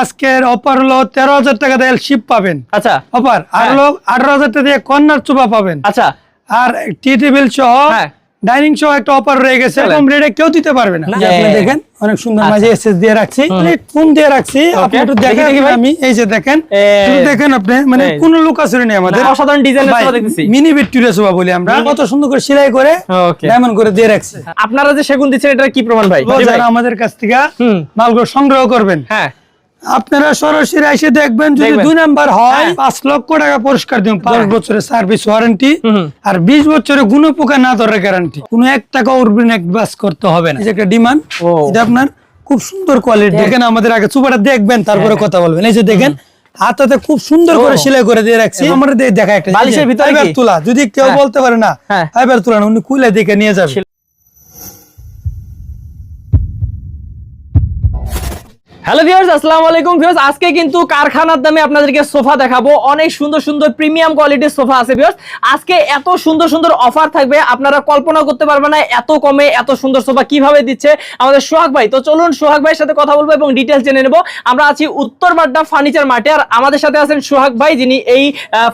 আজকের অফার হলো তেরো হাজার টাকা দিয়ে শিপ পাবেন। আচ্ছা। অফার। আর হ্যাঁ। হলো আঠারো হাজার টাকা দিয়ে কর্নার চোপা পাবেন। আচ্ছা। আর টি টেবিল সহ হ্যাঁ। ডাইনিং সহ একটা অফার রয়ে গেছে এরকম রেটে কেউ দিতে পারবে না। আপনি হ্যাঁ। দেখেন অনেক সুন্দর আচ্ছা। মাঝে এসএস দিয়ে রাখছি। ফোন দিয়ে রাখছি। আপনি একটু দেখি, দেখেন দেখি আমি। এই যে দেখেন। দেখেন আপনি। মানে কোন লোক আসলে নেই আমাদের। অসাধারণ ডিজাইন সোফা দেখতেছি। মিনি ভিক্টোরিয়া সোফা বলি আমরা। কত সুন্দর করে সেলাই করে. ডায়মন্ড করে দিয়ে রাখছি। আপনারা যে সেগুন দিচ্ছেন এটা কি প্রমাণ ভাই? যারা আমাদের কাছ থেকে। মালগুলো সংগ্রহ করবেন। হ্যাঁ। আপনারা সরাসরি এসে দেখবেন যদি দুই নাম্বার হয় হ্যাঁ। পাঁচ লক্ষ টাকা পুরস্কার দিন পাঁচ বছরের সার্ভিস ওয়ারেন্টি আর বিশ বছরের গুণ পোকা না ধরার গ্যারান্টি কোনো এক টাকা উর্বিন এক বাস করতে হবে না। একটা ডিমান্ড এটা আপনার খুব সুন্দর কোয়ালিটি দেখেন আমাদের আগে চুপাটা দেখবেন তারপরে কথা বলবেন। এই যে দেখেন হাতাতে খুব সুন্দর করে। সেলাই করে দিয়ে রাখছি। আমার দেখা একটা। বালিশের ভিতরে তুলা। যদি কেউ হ্যাঁ। বলতে পারে না হ্যাঁ। ফাইবার তুলা উনি খুলে দেখে নিয়ে যাবে। হ্যালো ভিউয়ার্স আসসালামু আলাইকুম ভিউয়ার্স আজকে কিন্তু কারখানার দামে আপনাদেরকে সোফা দেখাবো। অনেক সুন্দর সুন্দর প্রিমিয়াম কোয়ালিটির সোফা আছে ভিউয়ার্স আজকে এত সুন্দর সুন্দর অফার থাকবে আপনারা কল্পনা করতে পারবেন না এত কমে এত সুন্দর সোফা কীভাবে দিচ্ছে আমাদের সোহাগ ভাই। তো চলুন সোহাগ ভাইয়ের সাথে কথা বলব এবং ডিটেলস জেনে নেব। আমরা আছি উত্তর বাড্ডা ফার্নিচার মার্টে আর আমাদের সাথে আছেন সোহাগ ভাই যিনি এই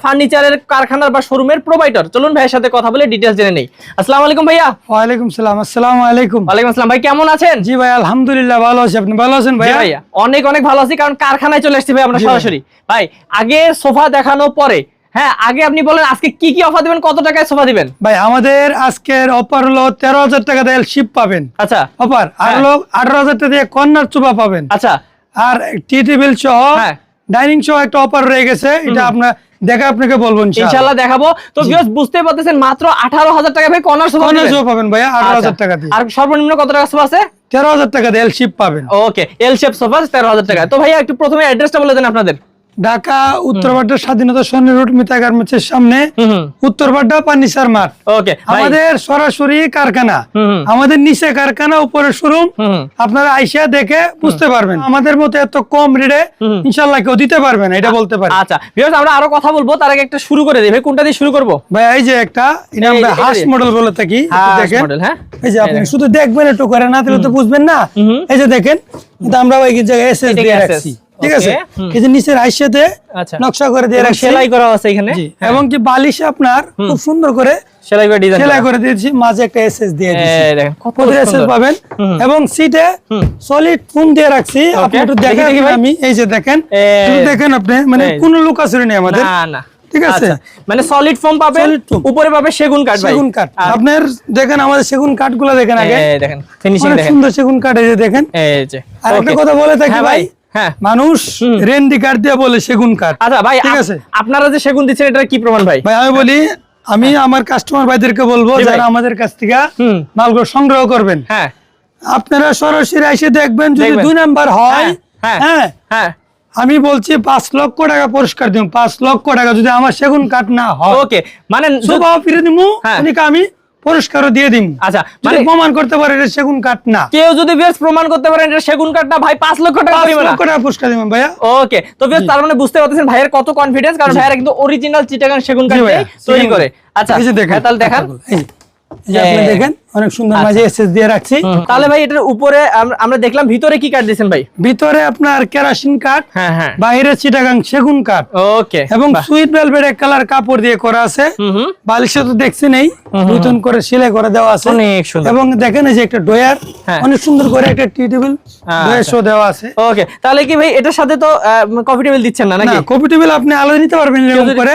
ফার্নিচারের কারখানার বা শোরুমের প্রোভাইডার চলুন ভাইয়ের সাথে কথা বলে ডিটেলস জেনে নেই। আসসালামু আলাইকুম ভাইয়া। ওয়ালাইকুম সালাম আসসালামু আলাইকুম। ওয়ালাইকুম আসসালাম ভাই কেমন আছেন? জি ভাই আলহামদুলিল্লাহ ভালো আছি। আপনি ভালো আছেন ভাইয়া? ভাইয়া। অনেক অনেক ভালো আছি কারণ কারখানায় চলে এসেছি ভাই আমরা সরাসরি। ভাই আগে সোফা দেখানো পরে হ্যাঁ আগে আপনি বলেন আজকে কি কি অফার দিবেন কত টাকায় সোফা দিবেন? ভাই আমাদের আজকের অফার হলো তেরো হাজার টাকা দিয়ে শিপ পাবেন। আচ্ছা। অফার আর হ্যাঁ। হলো আঠারো হাজার টাকা দিয়ে কর্নার চোপা পাবেন। আচ্ছা। আর টি টেবিল সহ হ্যাঁ। ডাইনিং সহ একটা অফার রয়ে গেছে এটা আপনার দেখা আপনাকে বলব ইনশাআল্লাহ। দেখাবো। তো ভিউয়ার্স বুঝতে পারতেছেন মাত্র আঠারো হাজার টাকা ভাই কর্নার সোফা পাবেন আঠারো হাজার আচ্ছা। টাকা দিয়ে। আর সর্বনিম্ন কত টাকা সোফা আছে? তেরো হাজার টাকা এল শেপ পাবেন। ওকে এল শেপ সোফা তেরো হাজার টাকা। তো ভাইয়া, একটু প্রথমে অ্যাড্রেসটা বলে দেন আপনাদের। ঢাকা উত্তরপাড্ডা স্বাধীনতা সৈন্য রোড মিতা গার্মেন্টসের সামনে উত্তরপাড্ডা পানিসার মাঠ। আমাদের সরাসরি কারখানা। আমাদের নিচে কারখানা উপরে শোরুম। আপনারা আইসা দেখে বুঝতে পারবেন। আমাদের মতো এত কম রেটে। ইনশাল্লাহ কেউ দিতে পারবে না এটা বলতে পারি। আচ্ছা আমরা আরও কথা বলব তার আগে একটা শুরু করে দিই। কোনটা দিয়ে শুরু করব? ভাই এই যে একটা এটা আমরা হাঁস। মডেল বলে থাকি দেখেন। হ্যাঁ? এই যে আপনি শুধু দেখবেন একটু করে না তাহলে তো বুঝবেন না। এই যে দেখেন আমরা ওই জায়গায় এসএস দিয়ে রাখছি। ঠিক আছে। এই যে নিচের আইসাতে আচ্ছা। নকশা করে দিয়ে রাখছি। সেলাই করা আছে এখানে। হ্যাঁ, এবং কি বালিশ আপনার খুব সুন্দর করে সেলাই করে ডিজাইন সেলাই করে। দিয়েছি মাঝে একটা এসএস দিয়ে দিয়েছি। দেখেন, কত এসএস পাবেন। এবং সিটে সলিড ফোম দিয়ে রাখছি। আপনি একটু দেখি, দেখেন আমি। এই যে দেখেন দেখেন আপনি। মানে। কোন লোক আসলে নেই আমাদের। না না। ঠিক আছে? আচ্ছা, মানে সলিড ফর্ম পাবেন উপরে পাবে সেগুন কাঠ সেগুন কাঠ আপনার দেখেন আমাদের সেগুন কাঠগুলা দেখেন আগে। দেখেন ফিনিশিং দেখেন। সুন্দর সেগুন কাঠ এই যে দেখেন। এই যে। আর একটা কথা বলে থাকি হ্যাঁ ভাই। হ্যাঁ। মানুষ। রেন্ডি কাঠ দিয়ে বলে সেগুন কাঠ। আচ্ছা ভাই ঠিক আছে? আপনারা যে সেগুন দিচ্ছেন এটা কি প্রমাণ ভাই? ভাই আমি বলি আমি আমার কাস্টমার ভাইদেরকে বলব যারা আমাদের কাছ থেকে। মালগুলো সংগ্রহ করবেন। হ্যাঁ। আপনারা সরাসরি এসে দেখবেন যদি। দুই নাম্বার হয় হ্যাঁ, হ্যাঁ হ্যাঁ। আমি বলছি পাঁচ লক্ষ টাকা পুরস্কার দিব পাঁচ লক্ষ টাকা যদি আমার সেগুন কাঠ না হয়। ওকে মানে ফিরে দিমু হ্যাঁ। উনিকে আমি পুরস্কারও দিয়ে দিম। আচ্ছা মানে প্রমাণ করতে পারে এটা সেগুন কাঠ না। কেউ যদি বেশ প্রমাণ করতে পারে এটা সেগুন কাঠ না ভাই 5 লক্ষ টাকা দিবেন 5 লক্ষ টাকা পুরস্কার দিবেন ভাইয়া। ওকে তো বেশ তার মানে বুঝতে পারতেছেন ভাইয়ের কত কনফিডেন্স কারণ ভাইয়ের কিন্তু অরিজিনাল চিটাগাং সেগুন কাঠ তৈরি করে। আচ্ছা এই যে দেখেন তাহলে দেখান। এই যে- আপনি দেখেন অনেক সুন্দর মাঝে এসএস দিয়ে রাখছি। তাহলে ভাই এটার উপরে আম- আমরা দেখলাম ভিতরে কি কাঠ দিয়েছেন ভাই? ভিতরে আপনার কেরাসিন কাঠ হ্যাঁ হ্যাঁ। বাইরে চিটাগাং সেগুন কাঠ ওকে। এবং সুইট ভেলভেট এক কালার কাপড় দিয়ে করা আছে। বালিশে তো দেখছি নেই। দুইতন করে সেলাই করে দেওয়া আছে। অনেক সুন্দর। এবং দেখেন যে একটা ডয়ার হ্যাঁ। অনেক সুন্দর করে একটা টি টেবিল ডয়ার শো দেওয়া আছে। ওকে। তাহলে কি ভাই এটার সাথে তো কফি টেবিল দিচ্ছেন না নাকি? টেবিল আপনি আলাদা নিতে পারবেন এরকম করে।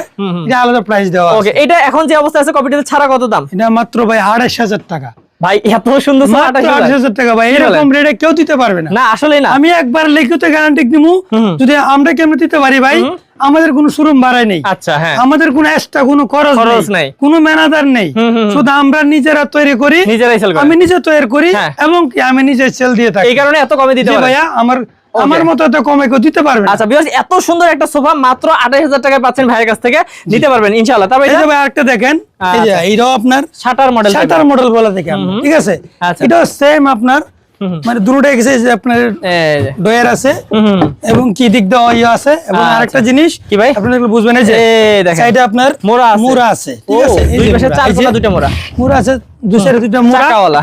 এটা আলাদা প্রাইস দেওয়া আছে। ওকে এটা এখন যে অবস্থা আছে কফি টেবিল ছাড়া কত দাম? এটা মাত্র ভাই আড়াইশ হাজার টাকা। ভাই এত সুন্দর সোফা, মাত্র 28,000 আড়াইশ হাজার টাকা ভাই এরকম রেটে কেউ দিতে পারবে না। না আসলেই না। আমি একবার লিখিত গ্যারান্টি দিমু। যদি আমরা কেমন দিতে পারি ভাই? আমাদের কোনো শোরুম ভাড়াই নেই। আচ্ছা হ্যাঁ। আমাদের কোনো এক্সট্রা কোনো খরচ নেই। কোনো ম্যানেজার নেই। শুধু আমরা নিজেরা তৈরি করি। নিজেরাই সেল আমি নিজে তৈরি করি হ্যাঁ। এবং কি আমি নিজে সেল দিয়ে থাকি। এই কারণে এত কমে দিতে ভাইয়া আমার আমার মতো এত কমে কেউ দিতে পারবে আচ্ছা বিকজ এত সুন্দর একটা সোফা মাত্র আঠাশ হাজার টাকায় পাচ্ছেন ভাইয়ের কাছ থেকে। নিতে পারবেন ইনশাআল্লাহ। তারপর এই যে ভাই আরেকটা দেখেন এই যে আচ্ছা। এইটাও আপনার শাটার মডেল শাটার মডেল বলে দেখে ঠিক আছে? এটা এটাও সেম আপনার মানে দুটোটা গেছে যে আপনার ডয়ার আছে এবং কি দিক দেওয়া ইয়ে আছে এবং আচ্ছা। আরেকটা জিনিস কি ভাই? আপনারা বুঝবেন এই যে এই দেখেন। সাইডে আপনার মোড়া আছে। মোড়া আছে ঠিক আছে? এই দুই পাশে চার দুইটা মোড়া। মোড়া আছে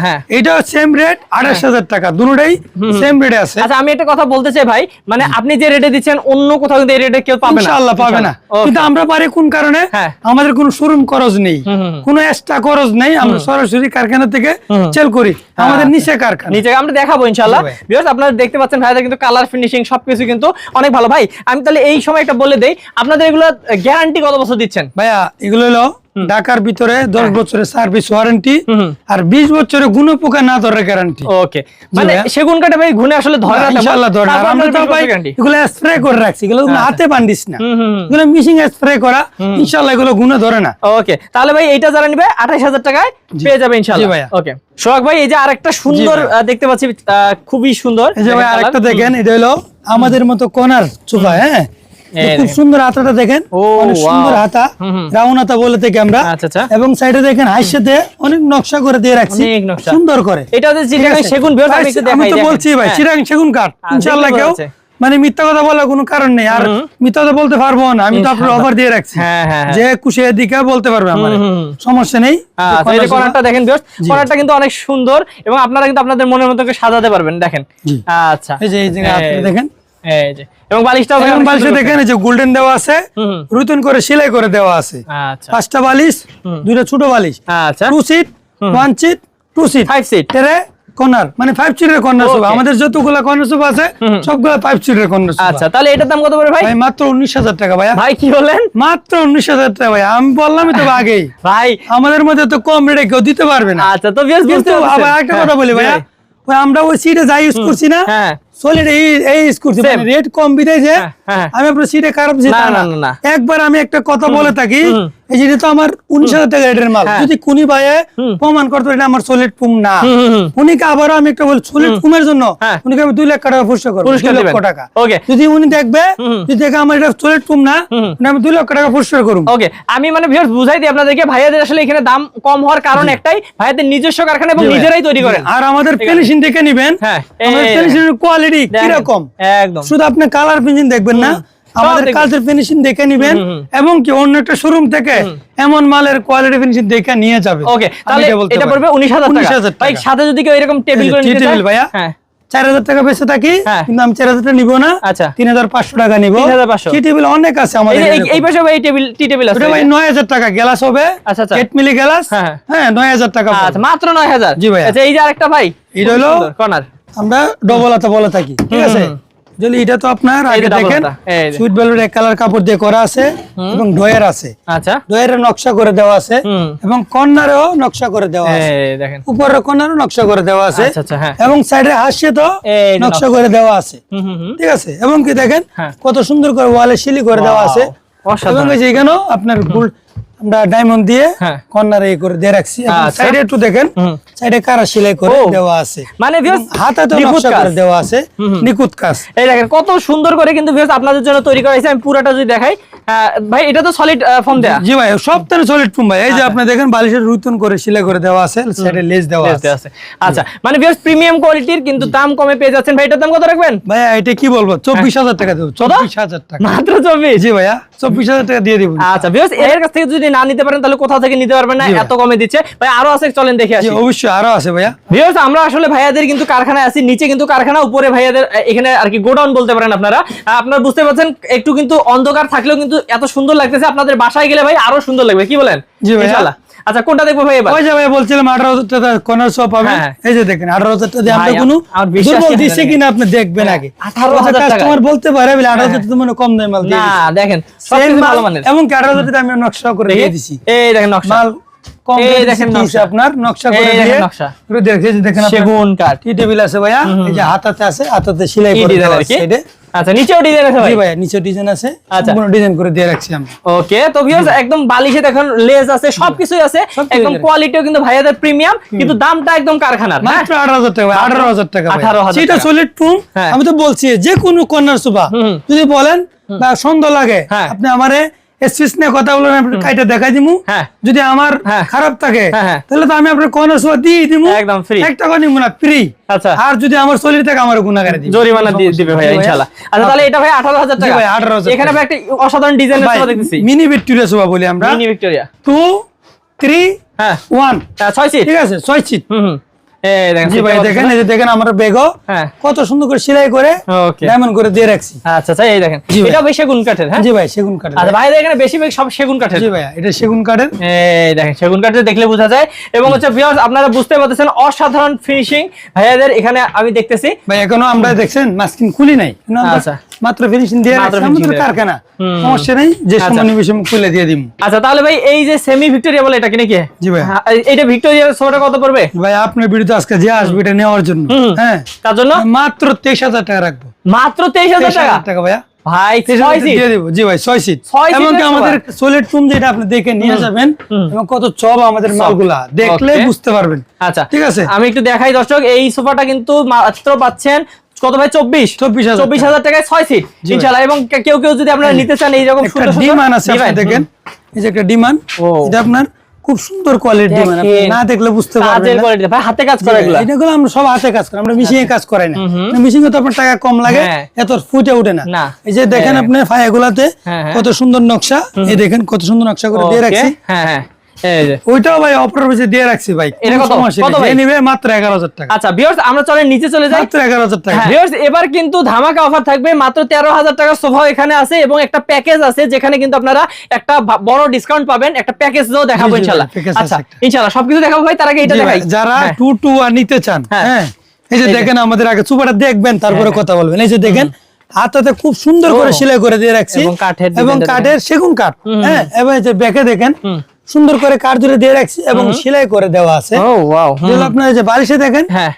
হ্যাঁ। এটাও সেম রেট আঠাশ হাজার টাকা। দুটোটাই সেম রেটে আছে। আচ্ছা আমি একটা কথা বলতে চাই ভাই। মানে আপনি যে রেটে দিচ্ছেন অন্য কোথাও কিন্তু এই রেটে কেউ পাবে না। ইনশাআল্লাহ পাবে না। কিন্তু আমরা পারি কোন কারণে? হ্যাঁ। আমাদের কোনো শোরুম খরচ নেই। কোনো এক্সট্রা খরচ নেই। আমরা সরাসরি কারখানা থেকে। সেল করি। আমাদের। নিচে কারখানা। নিচে আমরা দেখাবো ইনশাল্লাহ বিকজ আপনারা দেখতে পাচ্ছেন ভাইদের কিন্তু কালার ফিনিশিং সবকিছু কিন্তু অনেক ভালো। ভাই আমি তাহলে এই সময় একটা বলে দেই। আপনাদের এগুলো গ্যারান্টি কত বছর দিচ্ছেন? ভাইয়া এগুলো হলো ঢাকার ভিতরে দশ বছরের সার্ভিস ওয়ারেন্টি হ্যাঁ। আর বিশ বছরের গুণ পোকা না ধরে গ্যারান্টি ওকে মানে সেগুন কাঠে ভাই ঘুনে আসলে ধরে না। ইনশাআল্লাহ ধরে না। আমরা তো ভাই এগুলো স্প্রে করে রাখছি। এগুলো আচ্ছা। হাতে বান্ডিস না। এগুলো মিশিং স্প্রে করা ইনশাআল্লাহ এগুলো গুণে ধরে না। ওকে তাহলে ভাই এইটা যারা নিবে আঠাইশ হাজার টাকায় পেয়ে যাবে ইনশাল্লাহ জি ওকে সোহাগ ভাই এই যে আরেকটা সুন্দর দেখতে পাচ্ছি খুবই সুন্দর এই যে ভাই আরেকটা দেখেন এটা হলো আমাদের মতো কোনার চোখা হ্যাঁ? খুব সুন্দর হাতাটা দেখেন। অনেক সুন্দর হাতা। হুম, হুম। রাউন হাতা বলে থেকে আমরা। আচ্ছা, আচ্ছা। এবং সাইডে দেখেন হাইসাতে অনেক নকশা করে দিয়ে রাখছি। সুন্দর করে। এটা হচ্ছে ঠিক চিটাগাং আছে? সেগুন আমি ভাই, একটু আমি দেখাই তো বলছি ভাই হ্যাঁ। চিরাং সেগুন কাঠ হ্যাঁ, কেউ মানে মিথ্যা কথা বলার কোনো কারণ নেই। আর মিথ্যা কথা বলতে পারব না। আমি তো আপনার। অফার দিয়ে রাখছি। হ্যাঁ। যে খুশি দিকে বলতে পারবে আমার। সমস্যা নেই। আচ্ছা, দেখেন জি। কিন্তু অনেক সুন্দর এবং আপনারা কিন্তু আপনাদের মনের মতো সাজাতে পারবেন দেখেন। আচ্ছা। এই যে দেখেন। এই যে এবং বালিশটাও ভাই বালিশে দেখেন যে গোল্ডেন দেওয়া আছে হুম, হুম। করে সেলাই করে দেওয়া আছে। আচ্ছা। পাঁচটা বালিশ দুইটা ছোট বালিশ। আচ্ছা। Two seat one seat two seat five seat টেরে corner মানে ফাইভ সিটের কর্নার সোফা আমাদের যতগুলো কর্নার সোফা আছে সবগুলো ফাইভ সিটের কর্নার সোফা আচ্ছা তাহলে এটার দাম কত পড়বে ভাই? ভাই মাত্র উনিশ হাজার টাকা ভাইয়া। ভাই কি বলেন? মাত্র উনিশ হাজার টাকা ভাই আমি বললামই তো আগেই। ভাই। আমাদের মধ্যে তো কম রেটে কেউ দিতে পারবে না। আচ্ছা তো বেশ বুঝতে। আবার একটা কথা হ্যাঁ, বলি ভাইয়া। আমরা ওই সিটে যাই ইউজ করছি না হ্যাঁ। সলিড এই এই ইউজ মানে রেট কম হ্যাঁ, হ্যাঁ। আমি আপনার সিটে খারাপ দিছি না, না, না। না, না। একবার আমি একটা কথা বলে থাকি এই যেটা তো আমার উনিশ হাজার টাকা রেটের মাল। হ্যাঁ। যদি কুনি ভাইয়ে প্রমাণ করতো এটা আমার সলিড পুম না। হুম, হুম, হুম। উনিকে আবারও আমি একটা বলি সলিড পুমের জন্য হ্যাঁ। উনিকে আমি দুই লাখ টাকা পুরস্কার করব পুরস্কার লক্ষ টাকা। যদি উনি দেখবে যদি দেখে আমার এটা সলিড পুম না আমি দুই লক্ষ টাকা পুরস্কার করব। ওকে আমি মানে ভিউয়ার্স বুঝাই দিই আপনাদেরকে ভাইয়াদের আসলে এখানে দাম কম হওয়ার কারণ একটাই ভাইয়াদের নিজস্ব কারখানা এবং নিজেরাই তৈরি করে আর আমাদের। ফিনিশিং দেখে নিবেন। হ্যাঁ, আমাদের ফিনিশিং কোয়ালিটি দেখেন। কীরকম একদম শুধু আপনি কালার ফিনিশিং দেখবেন না আমাদের। কাজের ফিনিশিং দেখে নিবেন। এবং কি অন্য একটা শোরুম থেকে এমন মালের কোয়ালিটি ফিনিশিং দেখে নিয়ে যাবে ওকে তাহলে এটা। পড়বে উনিশ হাজার 19,000 টাকা ভাই সাথে যদি কেউ এরকম টেবিল করে নিতে চায় ভাইয়া। হ্যাঁ চার হাজার টাকা বেঁচে থাকি হ্যাঁ। কিন্তু আমি চার হাজার নিবো না আচ্ছা। তিন হাজার পাঁচশো টাকা নিবো টি টেবিল অনেক আছে আমাদের এই পাশে ভাই টেবিল টি টেবিল আছে ভাই নয় হাজার টাকা গ্লাস হবে আচ্ছা, আচ্ছা। মিলি গ্লাস হ্যাঁ, হ্যাঁ নয় হাজার টাকা আচ্ছা মাত্র নয় হাজার জি ভাইয়া। আচ্ছা এই যে আরেকটা ভাই এটা হলো কর্নার আমরা ডবল হাতা বলে থাকি ঠিক আছে? যদি এটা তো আপনার আগে দেখেন। সুইট বেলুর এক কালার কাপড় দিয়ে করা আছে এবং ডয়ের আছে। আচ্ছা। ডয়ের নকশা করে দেওয়া আছে এবং কর্নারেও নকশা করে দেওয়া আছে। দেখেন। উপরের কর্নারও নকশা করে দেওয়া আছে আচ্ছা, আচ্ছা, হ্যাঁ। এবং সাইডে হাসিয়ে তো নকশা। করে দেওয়া আছে। ঠিক আছে? এবং কি দেখেন হ্যাঁ। কত সুন্দর করে ওয়ালে শিলি করে দেওয়া আছে। এবং এই যে এখানেও আপনার আমরা ডায়মন্ড দিয়ে হ্যাঁ। কর্নারে এই করে দিয়ে রাখছি। আচ্ছা। সাইডে একটু দেখেন সাইডে কারা সেলাই করে দেওয়া আছে। মানে হাতে তো নকশা করে দেওয়া আছে নিখুঁত কাজ। এই দেখেন কত সুন্দর করে কিন্তু ভিউয়ার্স আপনাদের জন্য তৈরি করা হয়েছে। আমি পুরোটা যদি দেখাই ভাই এটা তো সলিড ফর্ম দেয়া। জি ভাই সলিড ভাই। এই আচ্ছা। যে আপনি দেখেন বালিশের রুতুন করে সেলাই করে দেওয়া আছে সাইডে লেস দেওয়া আছে। আচ্ছা মানে ভিউয়ার্স প্রিমিয়াম কোয়ালিটির কিন্তু দাম কমে পেয়ে যাচ্ছেন। ভাই এটার দাম কত রাখবেন? ভাই এটা কি বলব? চব্বিশ হাজার টাকা দেবো। চব্বিশ হাজার টাকা। মাত্র চব্বিশ? জি ভাইয়া চব্বিশ হাজার টাকা দিয়ে দিব। আচ্ছা ভিউয়ার্স এর কাছ থেকে যদি না নিতে পারেন তাহলে কোথাও থেকে নিতে পারবেন না এত কমে দিচ্ছে। ভাই আরও আছে চলেন দেখে আসি। অবশ্যই আরও আছে ভাইয়া। ভিউয়ার্স আমরা আসলে ভাইয়াদের কিন্তু কারখানায় আছি নিচে কিন্তু কারখানা উপরে ভাইয়াদের এখানে আর কি গোডাউন বলতে পারেন আপনার। আপনারা বুঝতে পারছেন একটু কিন্তু অন্ধকার থাকলেও কিন্তু এত সুন্দর লাগতেছে আপনাদের বাসায় গেলে ভাই আরও সুন্দর লাগবে কি বলেন? জি। আচ্ছা কোনটা দেখব ভাই এবার ওই যে ভাই বলছিলাম আঠারো হাজার টাকা কর্নার শপ হবে হ্যাঁ, হ্যাঁ। এই যে দেখেন আঠারো হাজার টাকা দিয়ে আমরা কোনো দুর্বল হয় না দিচ্ছে দেখেন। কিনা আপনি দেখবেন আগে 18,000 টাকা। কাস্টমার বলতে পারে বলে আঠারো হাজার টাকা মানে কম দামে মাল দিয়ে না দেখেন মাল, টাকা আমি নকশা করে দেখি। দিয়ে দিছি এই দেখেন নকশা মাল কম এই দেখেন নকশা। আপনার নকশা করে দেখেন দিয়ে নকশা। দেখেন আপনার সেগুন কাঠ টি টেবিল আছে ভাইয়া এই যে হাতাতে আছে হাতাতে সেলাই করে দেওয়া আছে আচ্ছা নিচেও ডিজাইন আছে ভাই? জি ভাইয়া নিচে ডিজাইন আছে। আচ্ছা। সম্পূর্ণ ডিজাইন করে দিয়ে রাখছি আমি। ওকে তো ভিউয়ার্স একদম বালিশে দেখুন লেজ আছে সবকিছুই আছে। একদম কোয়ালিটিও কিন্তু ভাইয়াদের প্রিমিয়াম কিন্তু দামটা একদম কারখানার মাত্র আঠারো হাজার টাকা আঠারো হাজার টাকা ভাই। 18,000 সেটা সলিড হ্যাঁ। আমি তো বলছি যে কোনো কর্নার সোফা যদি বলেন বা সুন্দর লাগে হ্যাঁ। আপনি আমারে এসপিস নিয়ে কথা বলেন আপনি কাইটা দেখাই দিমু। হ্যাঁ। যদি আমার হ্যাঁ। খারাপ থাকে হ্যাঁ। তাহলে তো আমি আপনার কর্নার সোফা দিয়ে দিমু। একদম free। এক টাকা না ফ্রি আচ্ছা। আর যদি আমার সলিড থাকে আমার গুণাগারে দিবে। জরিমানা দিয়ে দিবে ভাই ইনশাআল্লাহ। আচ্ছা তাহলে এটা ভাই 18000 জি টাকা। ভাই, 18,000 এখানে ভাই একটা অসাধারণ ডিজাইনের সোফা দেখতেছি। মিনি ভিক্টোরিয়া বলি আমরা। মিনি ভিক্টোরিয়া টু থ্রি হ্যাঁ। ওয়ান আহ, ছয় সিট ঠিক আছে ছয় সিট হুম হুম। এই দেখেন জি ভাই দেখেন এই যে দেখেন আমার বেগও হ্যাঁ। কত সুন্দর করে সেলাই করে ডায়মন্ড করে দিয়ে রাখছি। আচ্ছা আচ্ছা এই দেখেন। জি ভাই। সেগুন কাঠের হ্যাঁ? জি ভাই সেগুন কাঠের। আচ্ছা ভাই এখানে বেশিরভাগ সব সেগুন কাঠের। জি ভাইয়া এটা সেগুন কাঠের। এই দেখেন সেগুন কাঠের দেখলে বোঝা যায়। এবং হচ্ছে আপনারা বুঝতে পারতেছেন অসাধারণ ফিনিশিং ভাইয়াদের এখানে আমি দেখতেছি। ভাই এখনও আমরা দেখছেন মাস্কিন খুলি নাই। আচ্ছা। মাত্র ফিনিশিং দিয়ে মাত্র রাখছি। finishing আমাদের কারখানা। সমস্যা নেই যে আচ্ছা। সময় নিবেশ খুলে দিয়ে দিব আচ্ছা তাহলে ভাই এই যে সেমি ভিক্টোরিয়া বলে এটা কি নাকি? জি ভাই। হ্যাঁ, ভিক্টোরিয়া কত পড়বে? ভাই আপনার ভিডিওতে আজকে যে আসবে এটা নেওয়ার জন্য। হ্যাঁ। তার জন্য? মাত্র তেইশ হাজার টাকা রাখব। মাত্র তেইশ হাজার তেইশ টাকা? টাকা ভাইয়া। ভাই ছয় সিট দিয়ে দিব। জি ভাই ছয় সিট ছয় আমাদের সোফা। সোলেট টুম যেটা আপনি দেখে নিয়ে যাবেন এবং কত চব আমাদের মালগুলা। দেখলে বুঝতে পারবেন। আচ্ছা। ঠিক আছে? আমি একটু দেখাই দর্শক এই সোফাটা কিন্তু মাত্র পাচ্ছেন কত ভাই? চব্বিশ? 24,000 চব্বিশ হাজার টাকায় ছয় সিট ইনশাল্লাহ এবং কেউ কেউ যদি আপনারা নিতে চান এইরকম একটা সুন্দর সুন্দর ডিমান আছে দিবেন। দেখেন। এই যে একটা ডিমান এটা আপনার খুব সুন্দর কোয়ালিটির ডিমান না দেখলে বুঝতে পারবেন কোয়ালিটি ভাই হাতে কাজ করা এগুলা। আমরা সব হাতে কাজ করি আমরা মেশিনে কাজ করাই না। মেশিনে তো আপনার টাকা কম লাগে হ্যাঁ। এত ফুটে ওঠে না। এই যে দেখেন হ্যাঁ। আপনি ফায়াগুলাতে হ্যাঁ। কত সুন্দর নকশা। এই দেখেন কত সুন্দর নকশা করে দিয়ে রাখছি। হ্যাঁ হ্যাঁ। ওইটাও ভাই বেশি দিয়ে রাখছি ভাই এটা কত? কত ভাই? নিবে মাত্র এগারো হাজার টাকা। আচ্ছা ভিউয়ার্স আমরা চলে নিচে চলে যাই। মাত্র টাকা। ভিউয়ার্স এবার কিন্তু ধামাকা অফার থাকবে মাত্র তেরো হাজার টাকা। সোফা এখানে আছে এবং একটা প্যাকেজ আছে যেখানে কিন্তু আপনারা একটা বড় ডিসকাউন্ট পাবেন। একটা প্যাকেজ দেখাবো আচ্ছা সবকিছু দেখাবো ভাই তার আগে এটা দেখাই। যারা হ্যাঁ। টু আর নিতে চান হ্যাঁ। হ্যাঁ এই যে দেখেন আমাদের আগে সুপারটা দেখবেন তারপরে হ্যাঁ, কথা বলবেন। এই যে দেখেন হাতাতে খুব সুন্দর করে। সেলাই করে দিয়ে রাখছি। এবং কাঠের এবং কাঠের সেগুন কাঠ হ্যাঁ এবং এই যে ব্যাকে দেখেন। সুন্দর করে কাঠ ধরে দিয়ে রাখছি এবং সেলাই করে দেওয়া আছে। আপনার যে বালিশে দেখেন হ্যাঁ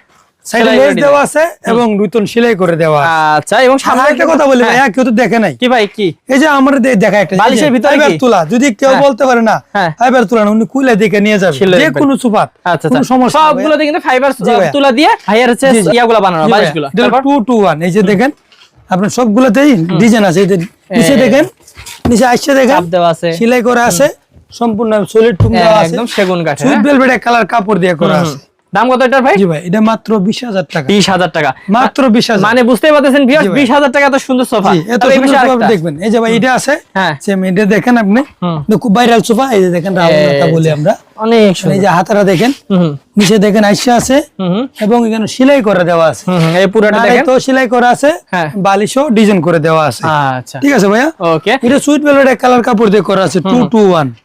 দেওয়া আছে এবং নতুন সেলাই করে দেওয়া আচ্ছা এবং আর সামনে একটা কথা বলি হ্যাঁ। কেউ তো দেখে নাই। কি ভাই কি? এই যে আমার দেখা একটা বালিশের ভিতরে ফাইবার কি? যদি কেউ হ্যাঁ। বলতে পারে না হ্যাঁ। ফাইবার তুলা উনি কুইলে দেখে নিয়ে যাবে। যে কোনো সুপার আচ্ছা কোনো আচ্ছা সমস্যা নেই কিন্তু ফাইবার তুলা দিয়ে হচ্ছে। ইয়াগুলো বানানো বালিশগুলো। এই যে দেখেন আপনার সবগুলোতেই ডিজাইন আছে এই যে নিচে দেখেন নিচে আইসে দেখেন সেলাই করা আছে। সম্পূর্ণ সলিড টুকরা আছে। একদম সেগুন কাঠের সুইট হ্যাঁ? ভেলভেট কালার কাপড় দিয়ে করা আছে। দাম কত এটার ভাই? জি ভাই এটা মাত্র বিশ হাজার টাকা। বিশ হাজার টাকা। মাত্র বিশ হাজার। মানে বুঝতেই পারতেছেন ভিউয়ার্স জি ভাই। বিশ হাজার টাকা এত সুন্দর সোফা জি, এত সুন্দর সোফা দেখবেন। এই যে ভাই এটা আছে। হ্যাঁ। সেম এটা দেখেন আপনি। খুব ভাইরাল সোফা এই যে দেখেন রাউন্ডটা এই বলি আমরা। অনেক এই যে হাতারা দেখেন হুম হুম, নিচে দেখেন আইসা আছে এবং এখানে সেলাই করে দেওয়া আছে। হুম হুম, এই পুরোটা দেখেন। তো সেলাই করা আছে হ্যাঁ। বালিশও ডিজাইন করে দেওয়া আছে। আচ্ছা। ঠিক আছে ভাইয়া? ওকে। এটা সুইট ভেলভেট কালার কাপড় দিয়ে করা আছে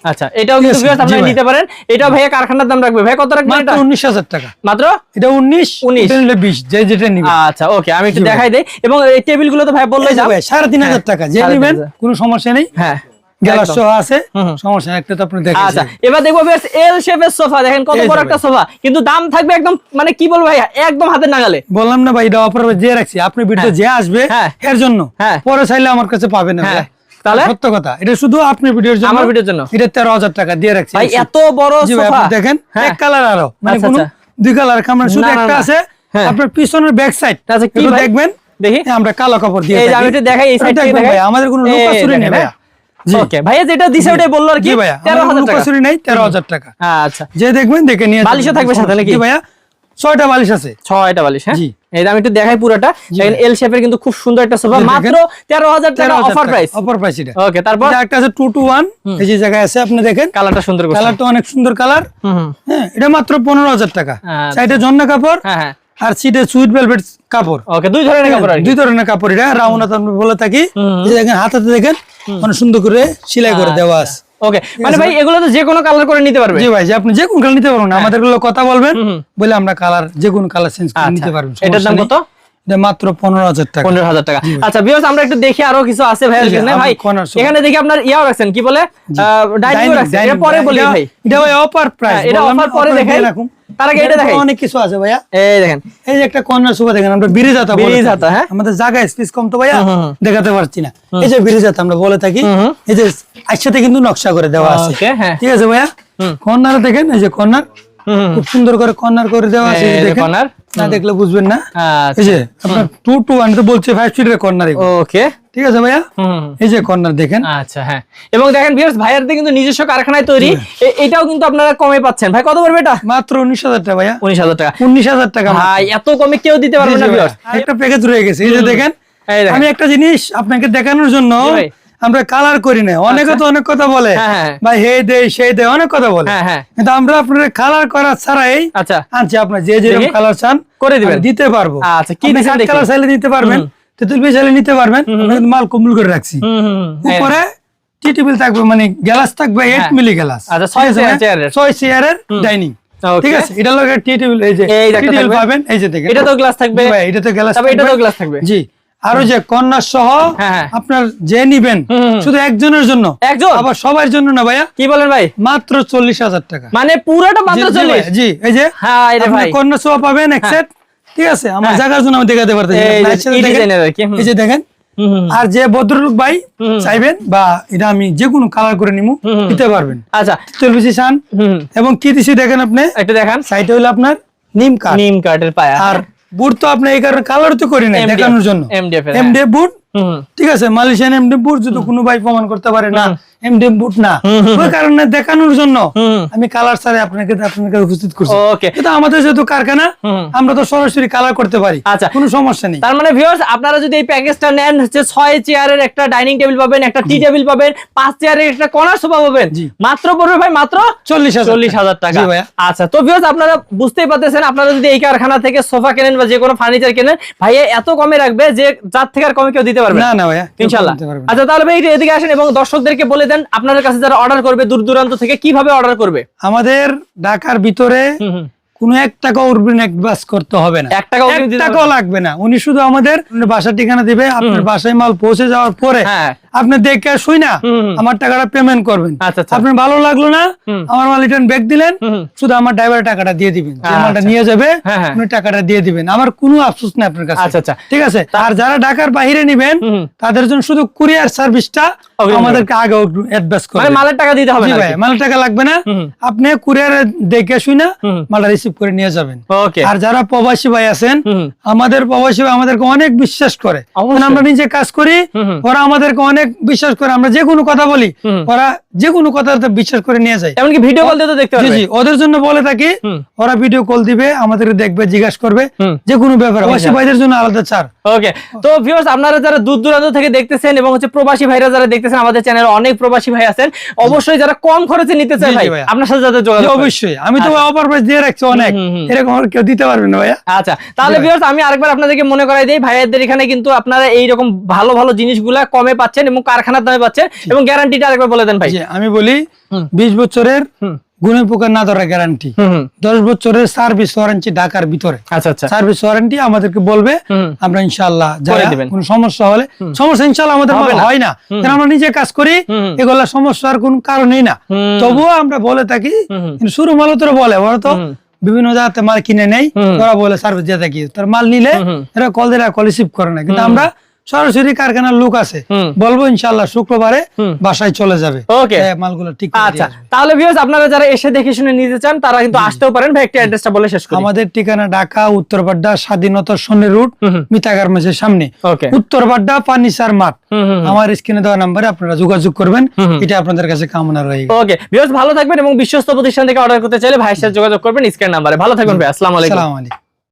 আচ্ছা এটাও কিন্তু ভিউয়ার্স আপনারা নিতে পারেন। ভাইয়া কারখানার দাম রাখবে। ভাই কত রাখবেন এটা? উনিশ হাজার টাকা। মাত্র? এটা উনিশ 19 এটা নিলে বিশ যে যেটা নিবে। আচ্ছা ওকে আমি একটু দেখাই দেই। এবং এই টেবিলগুলো তো ভাই বললেই এই যে সাড়ে তিন হাজার টাকা। যে সাড়ে তিন কোনো সমস্যা নেই। হ্যাঁ। গ্যালাস সহ আছে। হুম হুম। সমস্যা একটা তো আপনি আচ্ছা এবার দেখব এল শেপের সোফা দেখেন কত বড় একটা সোফা কিন্তু দাম থাকবে একদম মানে কি বলব ভাই একদম নাগালে। বললাম না ভাই এটা অফার দিয়ে রাখছি। আপনি ভিডিও হ্যাঁ। যে আসবে হ্যাঁ। এর জন্য। হ্যাঁ। পরে চাইলে আমার কাছে পাবেন না। তাহলে? সত্য কথা। এটা শুধু আপনি ভিডিওর জন্য। আমার ভিডিওর জন্য। এটা তেরো হাজার টাকা দিয়ে রাখছি। ভাই এত বড় সোফা দেখেন। এক কালার আরও। মানে আচ্ছা, আচ্ছা। দুই কালার কামড় শুধু না, না, একটা আছে। আপনার পিছনের ব্যাক সাইড আচ্ছা, কি দেখবেন। দেখি। আমরা কালো কাপড় দিয়ে এই আমি একটু দেখাই এই দেখাই? আমাদের কোনো নেই জি ওকে ভাইয়া যেটা দিছে ওটাই বলল আর কি ভাইয়া তেরো হাজার টাকা। লুকাচুরি নাই তেরো হাজার টাকা। আচ্ছা। যে দেখবেন দেখে নিয়ে বালিশও থাকবে সাথে নাকি? ভাইয়া ছয়টা বালিশ আছে। ছয়টা বালিশ হ্যাঁ? এই আমি একটু দেখাই পুরোটা। দেখেন এল শেপের কিন্তু খুব সুন্দর একটা সোফা মাত্র তেরো হাজার টাকা অফার প্রাইস অফার প্রাইস এটা। ওকে তারপর? একটা আছে টু এই যে জায়গায় আছে আপনি দেখেন। কালারটা সুন্দর কালারটা অনেক সুন্দর কালার। হ্যাঁ এটা মাত্র পনেরো হাজার টাকা। আচ্ছা। সাইডে জন্না কাপড়। হ্যাঁ হ্যাঁ। আর সিটে সুইট ভেলভেট কাপড়। ওকে দুই ধরনের কাপড় দুই ধরনের কাপড় এটা। আমরা বলে থাকি। দেখেন হাতাতে দেখেন অনেক সুন্দর করে সেলাই করে দেওয়া আছে। ওকে মানে ভাই এগুলো তো যে কোনো কালার করে নিতে পারবে। জি ভাই যে আপনি যে কোন কালার নিতে পারবেন আমাদেরগুলো কথা বলবেন। বলে আমরা কালার যে কোন কালার চেঞ্জ করে আচ্ছা। নিতে পারবেন। এটার দাম কত? এটা মাত্র পনেরো হাজার টাকা পনেরো হাজার টাকা আচ্ছা আমরা একটু দেখি আরও কিছু আছে ভাইয়ের জি, জন্য আপনি ভাই এখানে দেখি আপনার ইয়াও রাখছেন কি বলে ডাইনিং রাখছেন এটা পরে বলি ভাই এটা ভাই অফার প্রাইস এটা offer পরে দেখাই। তার আগে এটা দেখাই। অনেক কিছু আছে ভাইয়া এই দেখেন এই যে একটা কর্নার সোফা দেখেন আমরা ব্রিজ হাতা বলে থাকি। হাতা, হ্যাঁ? আমাদের জায়গা স্পেস কম তো ভাইয়া হুম, হুম, হুম। দেখাতে পারছি না এই যে আমরা বলে থাকি। এই যে একসাথে কিন্তু নকশা করে দেওয়া আছে হ্যাঁ। ঠিক আছে ভাইয়া। কর্নার দেখেন এই যে কর্নার। খুব সুন্দর করে কর্নার করে দেওয়া আছে দেখেন। না দেখলে বুঝবেন না। আচ্ছা। এই যে আপনার টু টু ওয়ান তো বলছে ফাইভ ফিটের কর্নার ওকে ঠিক আছে ভাইয়া? এই যে কর্নার দেখেন। আচ্ছা হ্যাঁ। এবং দেখেন ভিউয়ার্স ভাইয়ারদের কিন্তু নিজস্ব কারখানায় তৈরি। এটাও কিন্তু আপনারা কমে পাচ্ছেন। ভাই কত পড়বে এটা? মাত্র উনিশ হাজার টাকা ভাইয়া। উনিশ হাজার টাকা। উনিশ হাজার টাকা ভাই এত কমে কেউ দিতে পারবে না ভিউয়ার্স একটা প্যাকেজ রয়ে গেছে। এই যে দেখেন। আমি একটা জিনিস আপনাকে দেখানোর জন্য। আমরা কালার করি না অনেকে তো অনেক কথা বলে। হ্যাঁ, হ্যাঁ। ভাই হে দে সেই দে অনেক কথা বলে। হ্যাঁ কিন্তু আমরা আপনার কালার করা ছাড়াই আচ্ছা। আনছি আপনার যে যেরকম কালার চান করে দিবেন। দিতে পারব। আচ্ছা, কি কালার চাইলে নিতে পারবেন তেতুল চাইলে নিতে পারবেন মাল কম্বল করে রাখছি। উপরে টি টেবিল থাকবে মানে গ্লাস থাকবে এইট। মিলি গ্লাস আচ্ছা, ছয় চেয়ারের। ডাইনিং ঠিক আছে? এটা লগে টি টেবিল এই যে এই যে। পাবেন এই যে দেখেন। এটা তো গ্লাস থাকবে। ভাই, এটা তো গ্লাস তবে এটা তো গ্লাস থাকবে। জি। আরও যে কন্যা সহ হ্যাঁ, হ্যাঁ। আপনার যে নিবেন। শুধু একজনের জন্য? একজন? আবার সবার জন্য না ভাইয়া? কি বলেন ভাই? মাত্র চল্লিশ হাজার টাকা। মানে পুরোটা মাত্র চল্লিশ? জি এই যে হ্যাঁ কন্যা সহ পাবেন এক set, ঠিক আছে? আমার হ্যাঁ। জায়গার জন্য আমি দেখাতে পারতেছি এই যে দেখেন। আর যে ভদ্রলোক ভাই চাইবেন বা এটা আমি যে কোনো কালার করে নিমু হুম। দিতে পারবেন। আচ্ছা। তেলবিসি হুম এবং কি দিছি দেখেন আপনি একটু দেখান। সাইডে হলো আপনার নিম কাঠ। নিম কাঠের পায়া। আর বুট তো আপনি এই কারণে কালার তো করি না দেখানোর জন্য এমডিএফ বুট হুম হুম। ঠিক আছে মালয়েশিয়ান বুট যদি কোনো ভাই প্রমাণ করতে পারে না বুট না ওই কারণে দেখানোর জন্য আমি কালার সারে আপনাকে আপনাকে উপস্থিত করছি। ওকে কিন্তু আমাদের যেহেতু কারখানা আমরা তো সরাসরি কালার করতে পারি। আচ্ছা। কোনো সমস্যা নেই। তার মানে ভিউয়ার্স আপনারা যদি এই প্যাকেজটা নেন হচ্ছে ছয় চেয়ারের একটা ডাইনিং টেবিল পাবেন একটা টি টেবিল পাবেন পাঁচ চেয়ারের একটা কর্নার সোফা পাবেন। মাত্র পড়বে ভাই মাত্র চল্লিশ হাজার চল্লিশ হাজার টাকা। জি ভাইয়া। আচ্ছা তো ভিউয়ার্স আপনারা বুঝতেই পারতেছেন আপনারা যদি এই কারখানা থেকে সোফা কেনেন বা যে কোনো ফার্নিচার কেনেন ভাইয়া এত কমে রাখবে যে যার থেকে আর কমে কেউ দিতে পারবে পারবেন না না ভাইয়া না। আচ্ছা তাহলে ভাই এদিকে আসেন এবং দর্শকদেরকে বলে দেন আপনাদের কাছে যারা অর্ডার করবে দূর দূরান্ত থেকে কীভাবে অর্ডার করবে আমাদের ঢাকার ভিতরে। কোনো এক টাকা উর্বিন অ্যাডভান্স করতে হবে না। এক টাকাও এক টাকাও লাগবে না। উনি শুধু আমাদের বাসার ঠিকানা দিবে আপনার বাসায় মাল পৌঁছে যাওয়ার পরে হ্যাঁ। আপনি দেখে শুই না। আমার টাকাটা পেমেন্ট করবেন। আচ্ছা, আচ্ছা। আপনার ভালো লাগল না আমার মাল রিটার্ন ব্যাক দিলেন। শুধু আমার ড্রাইভার টাকাটা দিয়ে দিবেন। যে মালটা আচ্ছা। নিয়ে যাবে হ্যাঁ, হ্যাঁ। উনি টাকাটা দিয়ে দিবেন। আমার কোনো আফসোস নেই আপনার কাছে। আচ্ছা, আচ্ছা। ঠিক আছে? আর যারা ঢাকার বাইরে নিবেন। তাদের জন্য শুধু কুরিয়ার সার্ভিসটা আমাদেরকে আগে অ্যাডভান্স মানে মালের টাকা দিতে হবে না ভাই মাল টাকা লাগবে না। আপনি কুরিয়ারে দেখে শুই না। মালটা রিসিভ করে নিয়ে যাবেন। আর যারা প্রবাসী ভাই আছেন আমাদের প্রবাসী ভাই আমাদেরকে অনেক বিশ্বাস করে। আমরা নিজে কাজ করি। ওরা আমাদেরকে অনেক বিশ্বাস করে। আমরা যে কোনো কথা বলি ওরা যে কোনো কথাতে বিশ্বাস করে নিয়ে যায়। এমনকি ভিডিও কল দিয়ে দেখতে জি পারবে। ওদের জন্য বলে থাকি ওরা ভিডিও কল দিবে আমাদেরকে দেখবে জিজ্ঞাসা করবে যে কোনো ব্যাপার। প্রবাসী ভাইদের জন্য আলাদা ছাড় ওকে তো ভিউয়ার্স আপনারা যারা দূর দূরান্ত থেকে দেখতেছেন এবং হচ্ছে প্রবাসী ভাইরা যারা দেখতেছেন আমাদের চ্যানেলে অনেক প্রবাসী ভাই আছেন। অবশ্যই যারা কম খরচে নিতে চায় ভাই আপনার সাথে যাদের যোগাযোগ অবশ্যই। আমি তো অফার প্রাইস দিয়ে রাখছি অনেক হুম। এরকম আর কেউ দিতে পারবে না ভাইয়া। আচ্ছা তাহলে ভিউয়ার্স আমি আরেকবার আপনাদেরকে মনে করাই দিই ভাইয়াদের এখানে কিন্তু আপনারা ভালো ভালো জিনিসগুলা কমে পাচ্ছেন এবং কারখানার দামে পাচ্ছেন এবং গ্যারান্টিটা আরেকবার বলে দেন ভাই। আমি বলি হুম। বিশ বছরের হুম। গুণের পোকা না ধরা গ্যারান্টি। দশ বছরের সার্ভিস ওয়ারেন্টি ঢাকার ভিতরে। আচ্ছা আচ্ছা। সার্ভিস ওয়ারেন্টি আমাদেরকে বলবে আমরা ইনশাল্লাহ। কোনো সমস্যা হলে সমস্যা ইনশাল্লাহ আমাদের। হয় না। কারণ আমরা নিজে কাজ করি। এগুলা সমস্যার কোন কারণেই না। তবুও আমরা বলে থাকি শুরু মালও বলে ওরা তো। হুম। বিভিন্ন জায়গাতে মাল কিনে নেই। ওরা বলে সার্ভিস দিয়ে থাকি তার মাল নিলে। এরা কল দিলে কল রিসিভ করে না কিন্তু আমরা সরাসরি কারখানার লোক আছে। বলব ইনশাল্লাহ শুক্রবারে বাসায় চলে যাবে। মালগুলো ঠিক আচ্ছা তাহলে ভিউয়ার্স আপনারা যারা এসে দেখে শুনে নিতে চান তারা কিন্তু আসতেও পারেন। ভাই একটা অ্যাড্রেসটা বলে শেষ করি। আমাদের ঠিকানা ঢাকা উত্তরপাড্ডা স্বাধীনতা সন্নি রুট। মিতা গার্মেন্টসের সামনে। উত্তরপাড্ডা পানিসার মাঠ। আমার স্ক্রিনে দেওয়া নাম্বারে আপনারা যোগাযোগ করবেন। এটা আপনাদের কাছে কামনা রয়ে ওকে। ভিউয়ার্স ভালো থাকবেন এবং বিশ্বস্ত প্রতিষ্ঠান থেকে অর্ডার করতে চাইলে ভাইয়ের সাথে যোগাযোগ করবেন স্ক্রিন নাম্বারে ভালো থাকবেন ভাই আসসালামু আলাইকুম। আসসালামু আলাইকুম।